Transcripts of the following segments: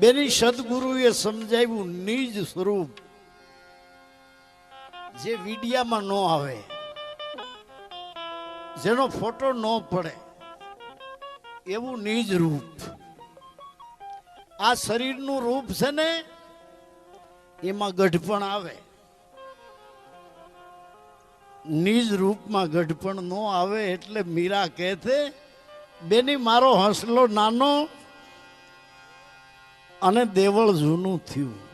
બેની સદગુરુએ સમજાવ્યું નિજ સ્વરૂપ. જે વિડિયામાં ન આવે, જેનો ફોટો ન પડે, એવું નિજ રૂપ. આ શરીરનું રૂપ છે ને, એમાં ગઢપણ આવે. નિજ રૂપમાં ગઢપણ ન આવે એટલે મીરા કહે છે, બેની મારો હસલો નાનો અને દેવળ જૂનું થયું.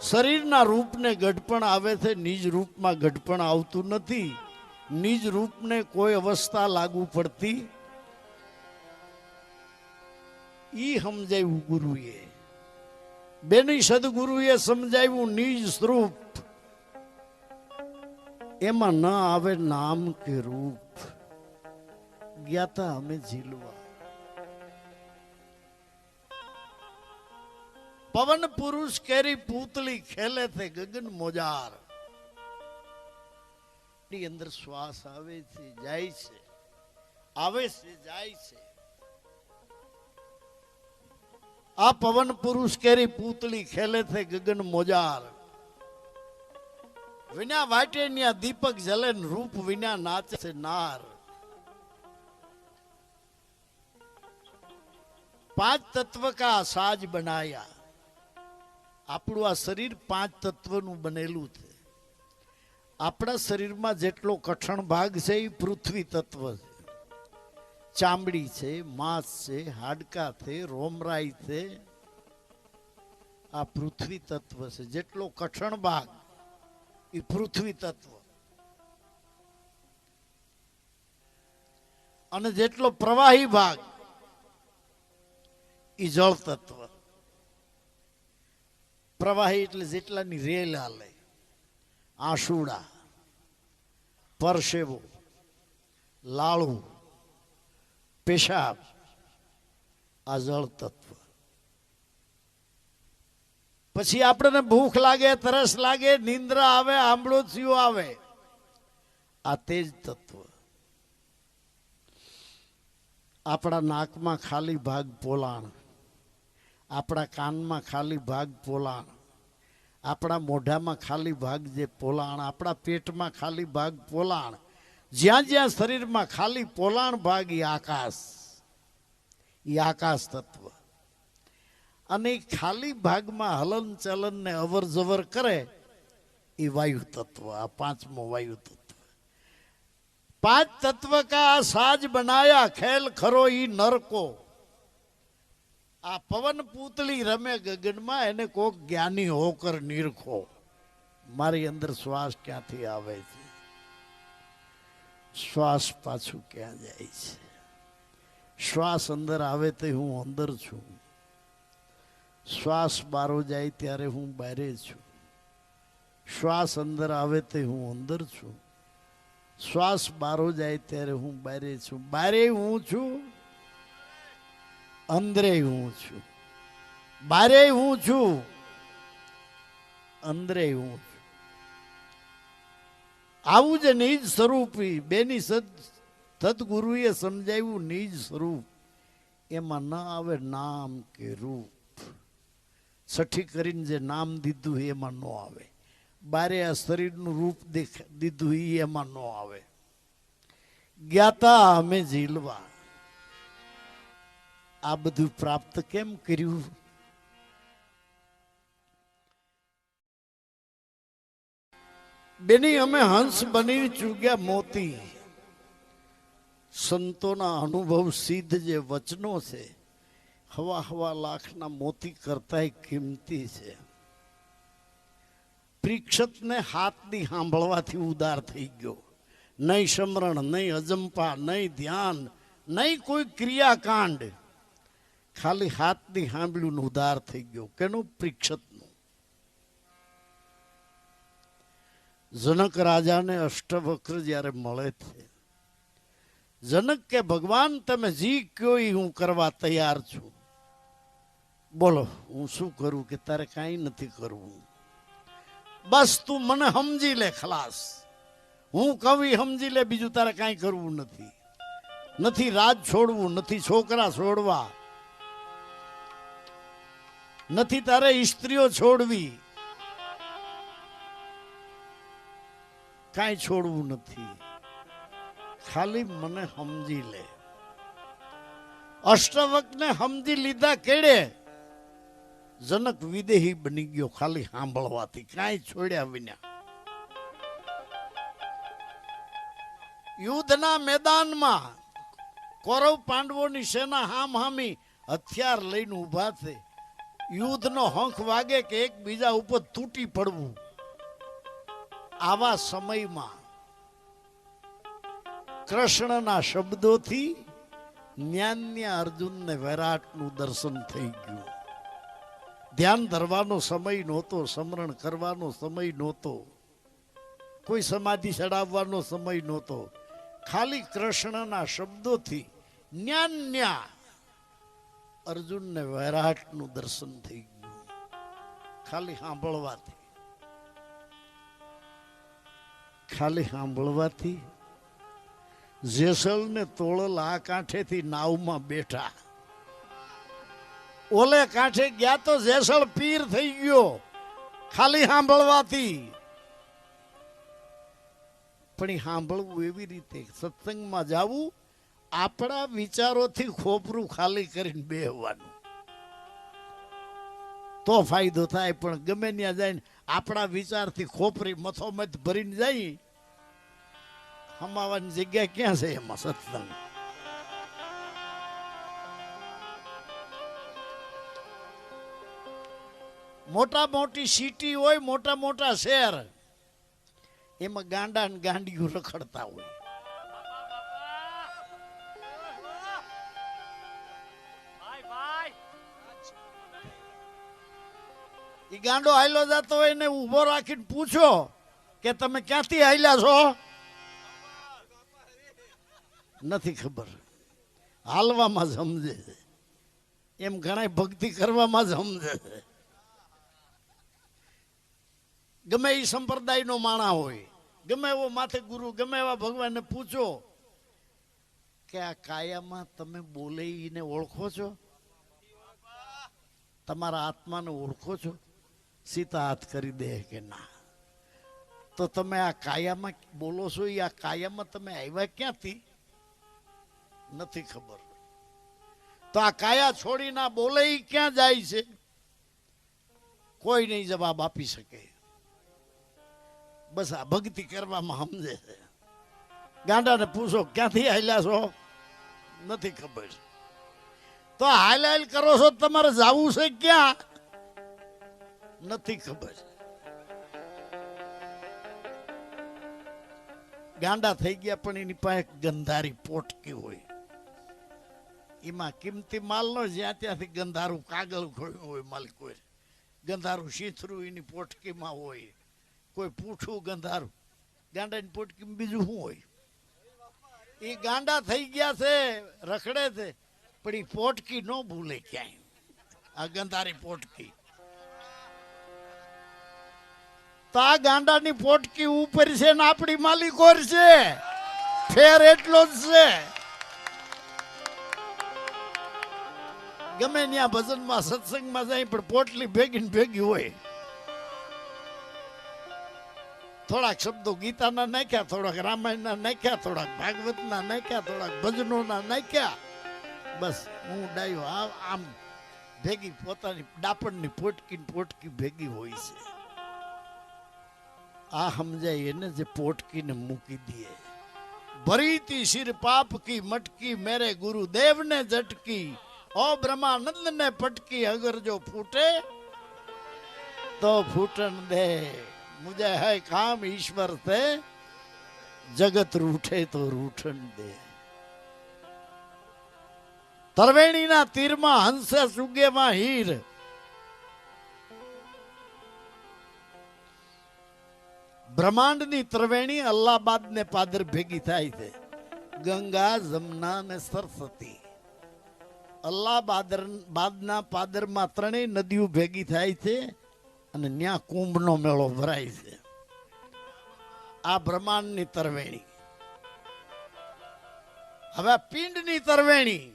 શરીરના રૂપને ગઢપણ આવે છે, નિજ રૂપમાં ગઢપણ આવતું નથી. નિજ રૂપને કોઈ અવસ્થા લાગુ પડતી. ઈ સમજાવ્યું ગુરુએ. બેની સદગુરુએ સમજાવ્યું નિજ સ્વરૂપ. એમાં ન આવે નામ કે રૂપ. ગયા તા અમે ઝીલવા. પવન પુરુષ કેરી પૂતલી ખેલે છે ગગન મોજાર. ની અંદર શ્વાસ આવે છે, જાય છે, આવે છે, જાય છે. આ પવન પુરુષ કેરી પૂતળી ખેલે છે ગગન મોજાર. વિના વાટે ન્યા દીપક જલે રૂપ વિના નાચે છે નાર. પાંચ તત્વ કા સાજ બનાયા. આપણું આ શરીર પાંચ તત્વનું બનેલું છે. આપણા શરીરમાં જેટલો કઠણ ભાગ છે એ પૃથ્વી તત્વ છે. ચામડી છે, માંસ છે, હાડકા છે, રોમરાઈ છે. આ પૃથ્વી તત્વ છે. જેટલો કઠણ ભાગ એ પૃથ્વી તત્વ. અને જેટલો પ્રવાહી ભાગ એ જળ તત્વ. પ્રવાહી એટલે જેટલાની રેલ હાલે, આંસુડા, પરસેવો, લાળું, પેશાબ, આ જળ તત્વ. પછી આપણને ભૂખ લાગે, તરસ લાગે, નિંદ્રા આવે આંબળોથીઓ આવે. આ તેજ તત્વ. આપણા નાકમાં ખાલી ભાગ પોલાણ. આપણા કાનમાં ખાલી ભાગ પોલાણ. આપણા મોઢામાં ખાલી ભાગ જે પોલાણ, આપણા પેટમાં ખાલી ભાગ પોલાણ. જ્યાં જ્યાં શરીરમાં ખાલી પોલાણ ભાગ એ આકાશ. એ આકાશ તત્વ. અને ખાલી ભાગમાં હલન ચલનને અવર જવર કરે એ વાયુ તત્વ, આ પાંચમો વાયુ તત્વ. પાંચ તત્વ કા સાજ બનાયા, ખેલ ખરો ઈ નરકો. આ પવન પૂતળી રમે ગગનમાં, એને કોક જ્ઞાની હોકર નિરખો. મારી અંદર શ્વાસ ક્યાંથી આવે છે? શ્વાસ પાછું ક્યાં જાય છે? શ્વાસ અંદર આવે તે હું અંદર છું. શ્વાસ બારો જાય ત્યારે હું બારે છું. શ્વાસ અંદર આવે તે હું અંદર છું. શ્વાસ બારો જાય ત્યારે હું બારે છું. બારે હું છું? અંદરે હું છું. બારે હું છું. અંદરે હું છું. આવું જ નિજ સ્વરૂપી, બેની સદ, સદગુરુએ સમજાવ્યું નિજ સ્વરૂપ. એમાં ન આવે નામ કે રૂપ. છઠ્ઠી કરીને જે નામ દીધું એમાં ન આવે. બારે આ શરીરનું રૂપ દેખ, દીધું એ એમાં ન આવે. જ્ઞાતા અમે ઝીલવા. આ બધું પ્રાપ્ત કેમ કર્યું? બેની અમે હંસ બની ચૂક્યા મોતી. સંતોના અનુભવ સિદ્ધ જે વચનો છે, હવા હવા લાખના મોતી કરતાય કિંમતી છે. પ્રીક્ષતને હાથની સાંભળવાથી ઉદાર થઈ ગયો. નહીં સમરણ, નહીં અજંપા, નહીં ધ્યાન, નહીં કોઈ ક્રિયાકાંડ. ખાલી હાથની સાંભળ્યું ઉધાર થઈ ગયો. કેનું પ્રીક્ષતનું? જનક રાજાને અષ્ટવક્ર જ્યારે મળે છે, જનક કે, ભગવાન, તમે જી કયો હું કરવા તૈયાર છું. બોલો, હું શું કરું કે તારે કાંઈ નથી કરવું? બસ તું મને સમજી લે ખલાસ. હું કવિ સમજી લે, બીજું તારે કાંઈ કરવું નથી. નથી રાજ છોડવું, નથી છોકરા છોડવા. નથી તારે સ્ત્રીઓ છોડવી. કાંઈ છોડવું નથી. ખાલી મને સમજી લે. અષ્ટવકને સમજી લીધા કેડે? જનક વિદેહી બની ગયો ખાલી સાંભળવાથી. કાંઈ છોડ્યા વિના. યુદ્ધના મેદાનમાં કૌરવ પાંડવોની સેના હામ હામી હથિયાર લઈને ઊભા છે. યુદ્ધનો હંખ વાગે કે એકબીજા ઉપર તૂટી પડવું. આવા સમયમાં કૃષ્ણના શબ્દોથી જ્ઞાન્ય અર્જુનને વૈરાટનું દર્શન થઈ ગયું. ધ્યાન ધરવાનો સમય નહોતો, સ્મરણ કરવાનો સમય નહોતો. કોઈ સમાધિ ચડાવવાનો સમય નહોતો. ખાલી કૃષ્ણના શબ્દોથી જ્ઞાન્યા અર્જુનને વૈરાટનું દર્શન થઈ ગયું. ખાલી સાંભળવાથી. ખાલી સાંભળવાથી જેસલ ને તોળલ આ કાંઠેથી નાવમાં બેઠા. ઓલે કાંઠે ગયા તો જેસલ પીર થઈ ગયો. ખાલી સાંભળવાથી. પણ સાંભળવું એવી રીતે સત્સંગમાં જાવું આપણા વિચારોથી ખોપરું ખાલી કરીને બેહવાનું. તો ફાયદો થાય, પણ ગમે ત્યાં જઈને આપણા વિચારથી ખોપરી મથોમથ ભરીને જાય હમાવાની જગ્યા ક્યાં છે એમાં સત્સંગ? મોટા મોટી સિટી હોય, મોટા મોટા શહેર, એમાં ગાંડા ને ગાંડીઓ રખડતા હોય. ગાંડો હાલ્યો જતો હોય ને ઊભો રાખીને પૂછો કે તમે ક્યાંથી હાલ્યા છો? નથી ખબર. હાલવામાં સમજે છે. એમ ઘણા ભક્તિ કરવામાં સમજે છે. ગમે એ સંપ્રદાયનો માણા હોય, ગમે એવો માથે ગુરુ, ગમે એવા ભગવાનને પૂછો કે આ કાયામાં તમે બોલે એને ઓળખો છો? તમારા આત્માને ઓળખો છો? સીતા હાથ કરી દે કે ના? તો તમે આ કાયામાં બોલો છો એ આ કાયામાં તમે આવ્યા ક્યાંથી? નથી ખબર. તો આ કાયા છોડી ના બોલે ક્યાં જાય છે? કોઈ નહીં જવાબ આપી શકે? બસ આ ભક્તિ કરવામાં સમજે છે. ગાંડાને પૂછો, ક્યાંથી હાલ્યા છો? નથી ખબર. તો હાલ હાલ કરો છો, તમારે જવું છે ક્યાં? નથી ખબર. ગાંડા થઈ ગયા પણ એની પાસે ગંધારી પોટકી હોય. એમાં કિંમતી માલ નો જ્યાં ત્યાંથી ગંધારું કાગળ ખોયું હોય માલિક હોય ગંધારું શીથરું એની પોટકીમાં હોય. કોઈ પૂઠું ગંધારું. ગાંડાની પોટકીમાં બીજું શું હોય? એ ગાંડા થઈ ગયા છે, રખડે છે, પણ એ પોટકી ન ભૂલે ક્યાંય. આ ગંધારી પોટકી. તો આ ગાંડાની પોટકી ઉપર છે ને આપણી માલિકોર છે. ફેર એટલો જ છે. ગમે ત્યાં ભજનમાં સત્સંગમાં જાય, પણ પોટલી ભેગી ને ભેગી હોય. થોડાક શબ્દો ગીતાના નાખ્યા, થોડાક રામાયણના નાખ્યા, થોડાક ભાગવતના નાખ્યા, થોડાક ભજનોના નાખ્યા. બસ, હું ડાયો આમ ભેગી પોતાની ડાપણની પોટકી પોટકી ભેગી હોય છે. आ हम जाइए न जे पोटकी ने मुकी दिए। भरी थी सिर पाप की, मटकी मेरे गुरु देव ने झटकी ओ ब्रह्मानंद ने पटकी अगर जो फूटे तो फूटन दे। मुझे है काम ईश्वर से, जगत रूठे तो रूठन दे। त्रिवेणी ना तीर में हंस सुगे मा हीर બ્રહ્માંડની ત્રવેણી અલ્લાહબાદ ને પાદર ભેગી થાય છે. ગંગા, જમના ને સરસ્વતી. અલ્લાહબાદર, બાદના પાદરમાં ત્રણેય નદીઓ ભેગી થાય છે અને ત્યાં કુંભનો મેળો ભરાય છે. આ બ્રહ્માંડની તરવેણી. હવે પિંડની તરવેણી.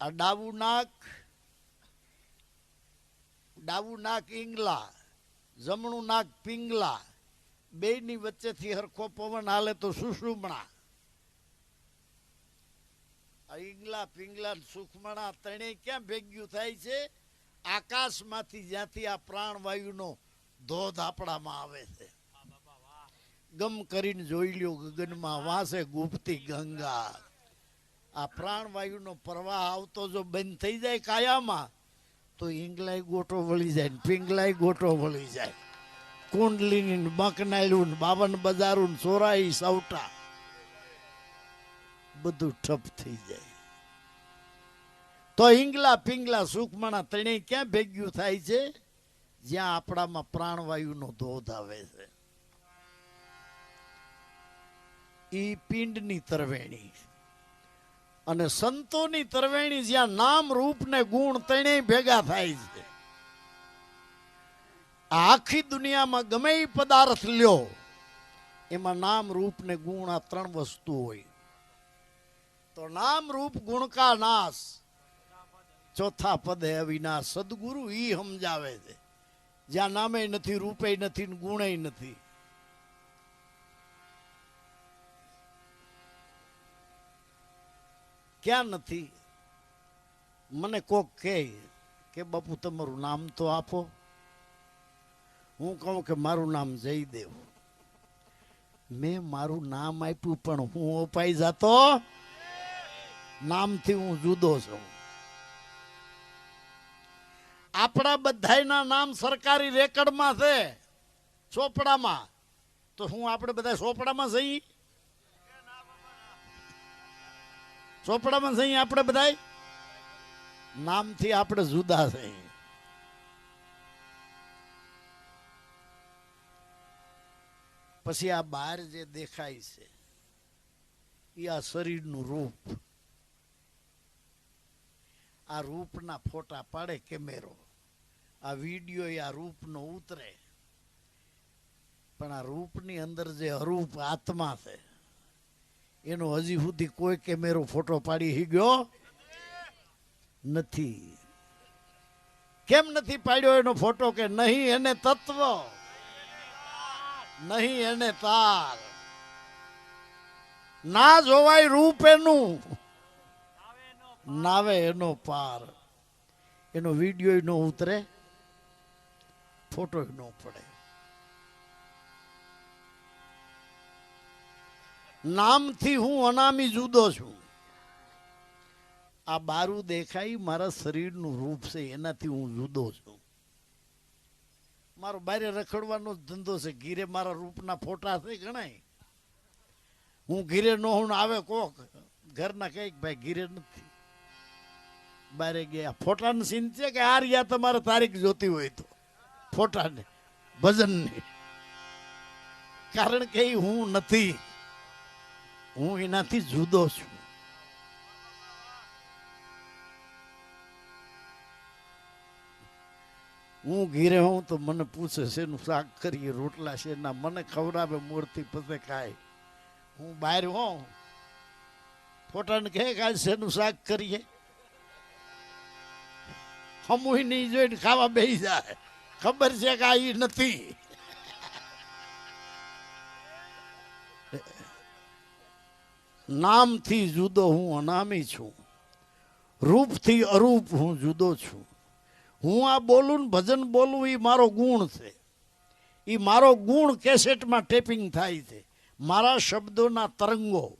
આ ડાબુ નાક ડાબુ નાક ઈંગલા. જમણું નાક પિંગલા, બેયની વચ્ચેથી હરખો પવન હાલે તો સુષુમણા ઈંગલા પિંગલા સુખમણા ત્રણેય ક્યાં ભેગ્યું થાય છે? આકાશમાંથી જ્યાંથી આ પ્રાણવાયુનો ધોધ આપણામાં આવે છે. ગમ કરીને જોઈ લ્યો, ગગનમાં વાસે ગુપતી ગંગા. આ પ્રાણવાયુનો પ્રવાહ આવતો જો બંધ થઈ જાય કાયામાં તો ઈંગલાય ગોટો વળી જાય ને પિંગલાય ગોટો વળી જાય. કુંડલીની ને બાવન બજારું સોરાઈ સૌટા બધું ઠપ થઈ જાય. તો ઈંગલા પિંગલા સુખમણા ત્રણેય ક્યાં ભેગ્યું થાય છે? જ્યાં આપણામાં પ્રાણવાયુનો ધોધ આવે છે. ઈ પિંડની તરવેણી. અને સંતોની તરવેણી જ્યાં નામ, રૂપ ને ગુણ ત્રણેય ભેગા થાય છે. આખી દુનિયામાં ગમે એ પદાર્થ લ્યો, એમાં નામ, રૂપ ને ગુણ આ ત્રણ વસ્તુ હોય. તો નામ, રૂપ, ગુણ નાશ? ચોથા પદે અવિનાશ. સદગુરુ ઈ સમજાવે છે. જ્યાં નામે નથી રૂપે નથી ગુણે નથી. ક્યાં નથી? મને કોક કહે કે, બાપુ, તમારું નામ તો આપો. હું કહું કે, મારું નામ જયદેવ. મેં મારું નામ આપ્યું, પણ હું અપાઈ જાતો? નામથી હું જુદો છું. આપણા બધાના નામ સરકારી રેકર્ડમાં છે. ચોપડામાં. તો હું આપણે બધા ચોપડામાં જઈ ચોપડામાં જઈ આપણે બધા નામથી આપણે જુદા છે. પછી આ બહાર જે દેખાય છે, એ આ શરીરનું રૂપ. આ રૂપના ફોટા પાડે કેમેરો. આ વીડિયો આ રૂપનો ઉતરે. પણ આ રૂપની અંદર જે અરૂપ આત્મા છે એનો હજી સુધી કોઈ કેમેરો ફોટો પાડી ગયો નથી. કેમ નથી પાડ્યો એનો ફોટો કે નહીં એને તત્વ? નહીં એને તાર. ના જોવાય રૂપ એનું. નાવે એનો પાર. એનો વીડિયો ન ઉતરે ફોટો ન પડે. નામથી હું અનામી જુદો છું. આ બારું દેખાય, મારા શરીરનું રૂપ છે, એનાથી હું જુદો છું. મારો બારે રખડવાનો ધંધો છે, ઘીરે મારા રૂપના ફોટા છે ગણાય. હું ઘીરે નો હું આવે કોક, ઘરના કંઈક ભાઈ ઘીરે નથી. બારે ગયા, ફોટાને સીન છે કે આ રહ્યા તમારે તારીખ જોતી હોય તો. ફોટાને, ભજનની. કારણ કે હું નથી. હું એનાથી જુદો છું. હું ઘીરે હોઉં તો મને પૂછે શેનું શાક કરીએ, રોટલા છે? ના, મને ખવડાવે મૂર્તિ પતે ખાય. હું બહાર હોઉં ફોટાને કહે કે શેનું શાક કરીએ? હમુય નહીં જોઈને ખાવા બેસી જાય. ખબર છે કે આ નથી. નામથી જુદો હું અનામી છું. રૂપથી અરૂપ હું જુદો છું. હું આ બોલું ને ભજન બોલું એ મારો ગુણ છે. એ મારો ગુણ કેસેટમાં ટેપિંગ થાય છે. મારા શબ્દોના તરંગો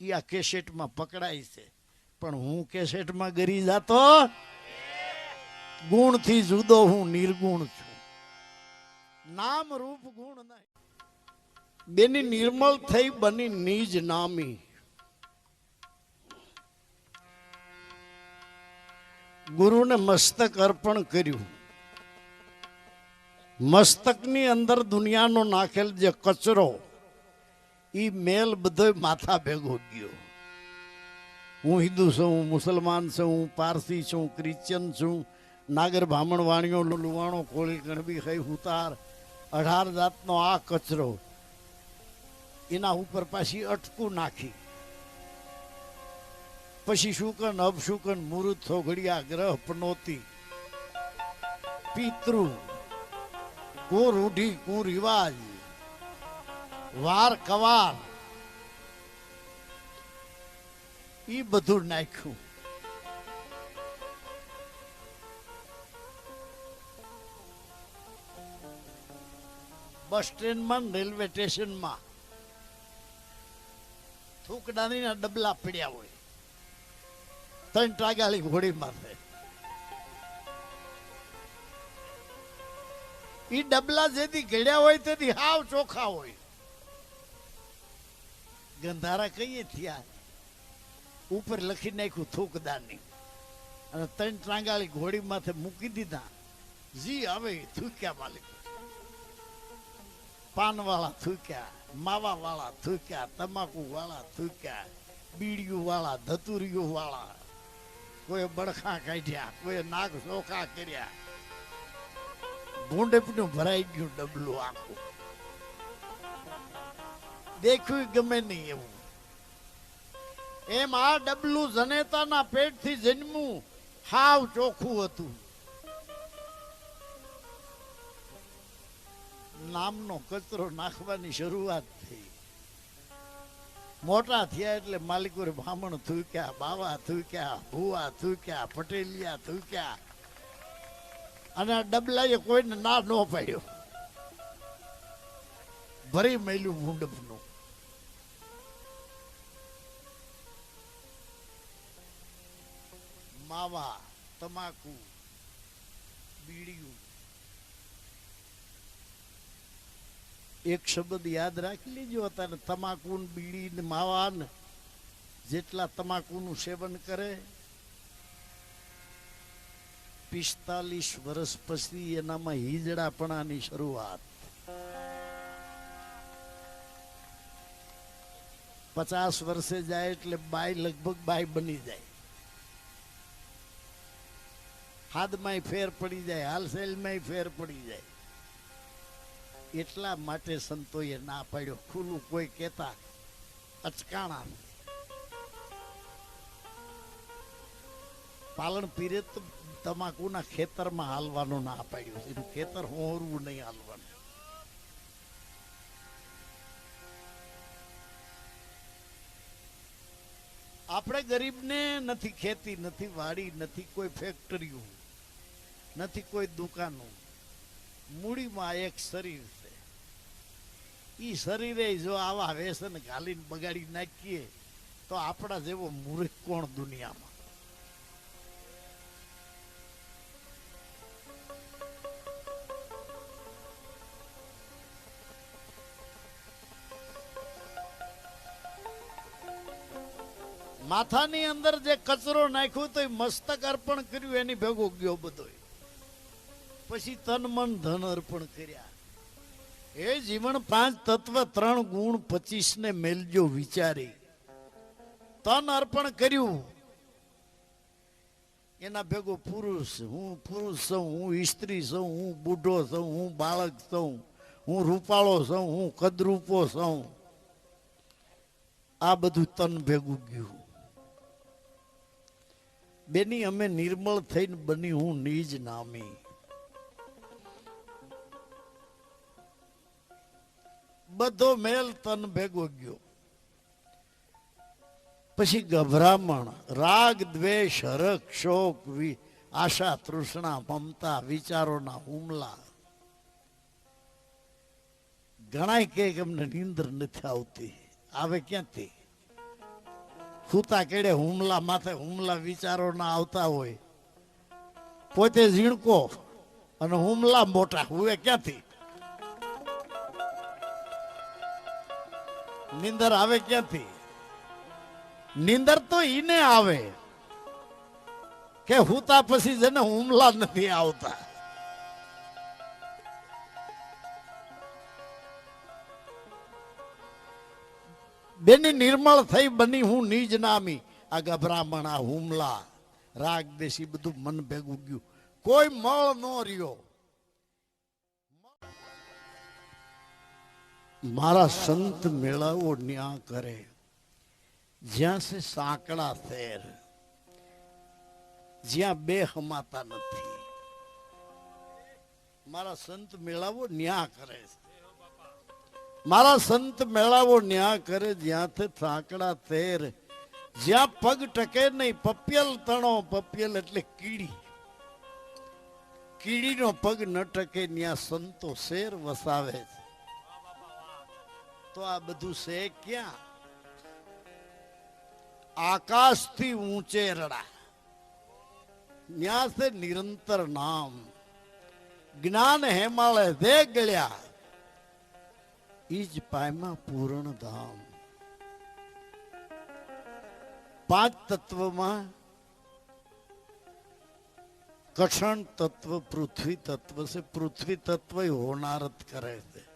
એ આ કેસેટમાં પકડાય છે. પણ હું કેસેટમાં ગરી જાતો? ગુણથી જુદો હું નિર્ગુણ છું. નામ રૂપ ગુણ નહીં. બેની નિર્મળ થઈ બની નિજ નામી. ગુરુને મસ્તક અર્પણ કર્યું. મસ્તકની અંદર દુનિયાનો નાખેલ જે કચરો એ મેલ બધો માથા ભેગો ગયો. હું હિન્દુ છું, હું મુસલમાન છું, હું પારસી છું ક્રિશ્ચન છું, નાગર બ્રાહ્મણ વાણીઓ લુવાણો કોળી કણબી ખાઈ હુતાર, અઢાર જાતનો આ કચરો. એના ઉપર પાછી અટકું નાખી. પછી શુકન અપશુકન મુહૂર્ત થોઘડિયા ગ્રહ પનોતી. પિતૃ કુ રિવાજ, વાર કવાર. ઈ બધું નાખ્યું. બસ સ્ટેન્ડમાં રેલવે સ્ટેશનમાં. થૂકડાની ડબલા પીડ્યા હોય. ત્રણ ટ્રાગાળી ઘોડી માથે ઈ ડબલા જેથી ઘડ્યા હોય તેથી હાવ ચોખા હોય. ગંધારા કહીએ થયા? ઉપર લખી નાખ્યું થૂકદાની અને ત્રણ ટ્રાંગાળી ઘોડી માથે મૂકી દીધા. જી ઈ થૂક્યા માલિક. પાનવાળા થૂક્યા. માવા વાળા થૂક્યા તમાકુ વાળા થૂક્યા બીડીયું વાળા ધતુરિયું વાળા કોઈ બળખા કાઢ્યા, કોઈ નાક ચોખા કર્યા. ભૂંડપનું ભરાઈ ગયું ડબલું આખું. દેખ્યું ગમે નહીં એવું. એમ આ ડબલું જનેતાના પેટથી જન્મું હાવ ચોખ્ખું હતું. નામનો કચરો નાખવાની શરૂઆત થઈ. મોટા થયા એટલે માલિકુર બ્રાહ્મણ થૂક્યા, બાવા થૂક્યા, ભુવા થૂક્યા, પટેલિયા થૂક્યા. અને આ ડબલાએ કોઈને ના ન પાડ્યો. ભરી મેલ્યું મુંડપનું. માવા, તમાકુ, બીડીયું એક શબ્દ યાદ રાખી લેજો. અત્યારે તમાકુ બીડી ને માવા ને જેટલા તમાકુનું સેવન કરે, પિસ્તાલીસ વર્ષ પછી એનામાં હિજડાપણાની શરૂઆત. પચાસ વર્ષે જાય એટલે બાય લગભગ બાય બની જાય. હાથમાંય ફેર પડી જાય, હાલસેલમાંય ફેર પડી જાય. એટલા માટે સંતોએ ના પાડ્યો. ખુલ્લું કોઈ કહેતા અચકાણા. પાલણ પીરે તમાકુના ખેતરમાં હાલવાનું ના પાડ્યું. એનું ખેતર હોરવું નહીં હાલવાનું. આપણે ગરીબને નથી ખેતી, નથી વાડી, નથી કોઈ ફેક્ટરીઓ, નથી કોઈ દુકાનો. મૂડીમાં એક શરીર ઈ શરીરે જો આવા વ્યસન ઘાલીને બગાડી નાખીએ, તો આપણા જેવો મૂર્ખ કોણ દુનિયામાં? માથાની અંદર જે કચરો નાખ્યો તો એ મસ્તક અર્પણ કર્યું, એની ભેગો ગયો બધો પછી તન મન ધન અર્પણ કર્યા. એ જીવન પાંચ તત્વ ત્રણ ગુણ પચીસ ને મેલજો વિચારી. તન અર્પણ કર્યું. એના ભેગો પુરુષ, હું પુરુષ છું, હું સ્ત્રી છું, હું બુઢો છું, હું બાળક છું, હું રૂપાળો છું, હું કદરૂપો છું. આ બધું તન ભેગું ગયું. બેની અમે નિર્મળ થઈને બની હું નીજ નામી. બધો મેલ તન ભેગો ગયો. પછી ગભરામણ, રાગ, દ્વેષ, હરખ, શોક આશા, તૃષ્ણા, મમતા, વિચારોના હુમલા. ઘણા કે અમને નીંદર નથી આવતી. આવે ક્યાંથી? સૂતા કેડે હુમલા માથે હુમલા વિચારો ના આવતા હોય. પોતે ઝીણકો અને હુમલા મોટા. હુએ ક્યાંથી? નીંદર આવે ક્યાંથી? નીંદર તો ઈને આવે. કે હુતા પછી જેને હુમલા નથી આવતા. બેની નિર્મળ થઈ બની હું નીજ નામી. આ ગભરામણ આ હુમલા રાગ દેશી બધું મન ભેગું ગયું. કોઈ મળ નો રહ્યો. મારા સંત મેળાવો ન્યા કરે. જ્યાં છે સાંકડા થેર જ્યાં બે હમાતા નથી. મારા સંત મેળાવો ન્યા કરે મારા સંત મેળાવો ન્યા કરે જ્યાંથી થાંકડા તેર જ્યાં પગ ટકે નહીં, પપિયલ તણો, પપિયલ એટલે કીડી. કીડીનો પગ ન ટકે ત્યાં સંતો શેર વસાવે છે. તો આ બધું છે ક્યાં આકાશથી ઊંચે રડા ન્યા છે નિરંતર નામ જ્ઞાન હેમાળે દે ગળ્યા ઈજ પાયમાં પૂર્ણ ધામ પાંચ તત્વમાં કષણ તત્વ પૃથ્વી તત્વ છે પૃથ્વી તત્વ હોનાર જ કરે છે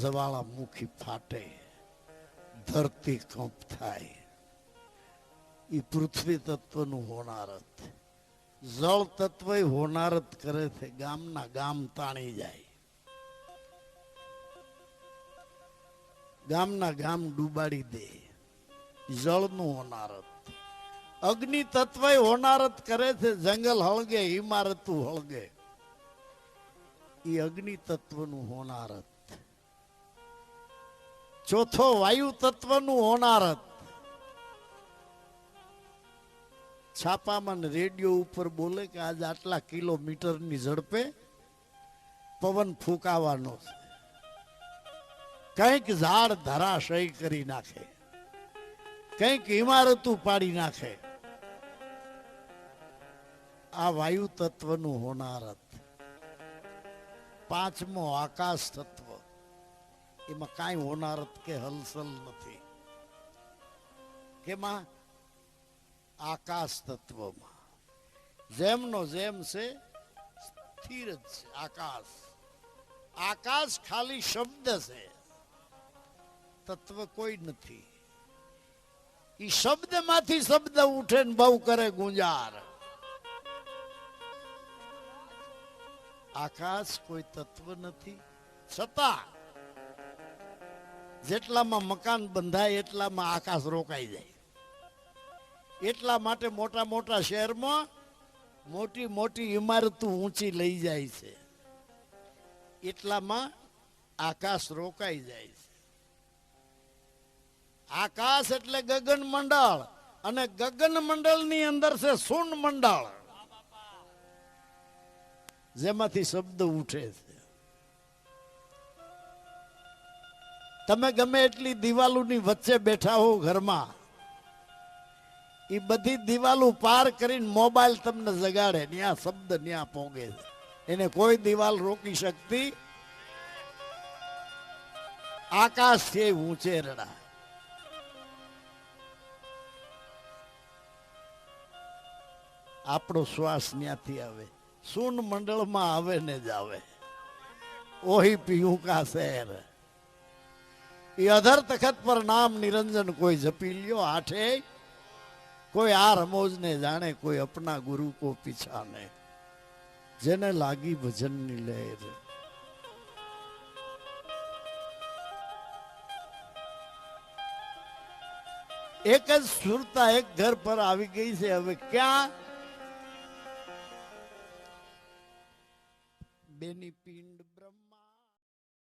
જ્વાળામુખી ફાટે, ધરતી કંપ થાય. એ પૃથ્વી તત્વનું હોનારત. જળ તત્વ હોનારત કરે છે, ગામના ગામ તાણી જાય. ગામના ગામ ડૂબાડી દે. જળનું હોનારત. અગ્નિ તત્વ હોનારત કરે છે, જંગલ હળગે ઇમારતું હળગે. એ અગ્નિ તત્વનું હોનારત. ચોથો વાયુ તત્વનું હોનારત. છાપામાં રેડિયો ઉપર બોલે કે આજ આટલા કિલોમીટરની ઝડપે પવન ફૂંકાવાનો છે. કંઈક ઝાડ ધરાશય કરી નાખે. કંઈક ઇમારત પાડી નાખે. આ વાયુ તત્વનું હોનારત. પાંચમો આકાશ તત્વ. એમાં કાંઈ હોનારત કે હલસલ નથી. કેમાં? આકાશ તત્વમાં જેમનો જેમ છે, સ્થિર જ છે, આકાશ. આકાશ ખાલી શબ્દ છે. તત્વ કોઈ નથી. એ શબ્દમાંથી શબ્દ ઉઠે ને બહુ કરે ગુંજાર. આકાશ કોઈ તત્વ નથી. છતાં જેટલામાં મકાન બંધાય એટલામાં આકાશ રોકાઈ જાય. એટલા માટે મોટા મોટા શહેરમાં મોટી મોટી ઇમારતો ઊંચી લઈ જાય છે. એટલામાં આકાશ રોકાઈ જાય છે. આકાશ એટલે ગગન મંડળ અને ગગન મંડળની અંદર છે શૂન મંડળ. જેમાંથી શબ્દ ઉઠે છે. તમે ગમે એટલી દિવાલોની વચ્ચે બેઠા હો ઘરમાં, એ બધી દિવાલો પાર કરીને મોબાઈલ તમને જગાડે, ન્યા શબ્દ ન્યા પોગે. એને કોઈ દિવાલ રોકી શકતી? આકાશ છે ઊંચે રડા. આપણો શ્વાસ ત્યાંથી આવે. સૂન મંડળમાં આવે ને જ આવે. ઓહી પીયું કા શહેર. એ અધર તખત પર નામ નિરંજન કોઈ જપી લ્યો આઠે. કોઈ આ રમોજ ને જાણે કોઈ અપના ગુરુ કો પીછાને. જેને લાગી ભજનની લહેર. એક જ સુરતા એક ઘર પર આવી ગઈ છે. હવે ક્યાં? બેની પીણ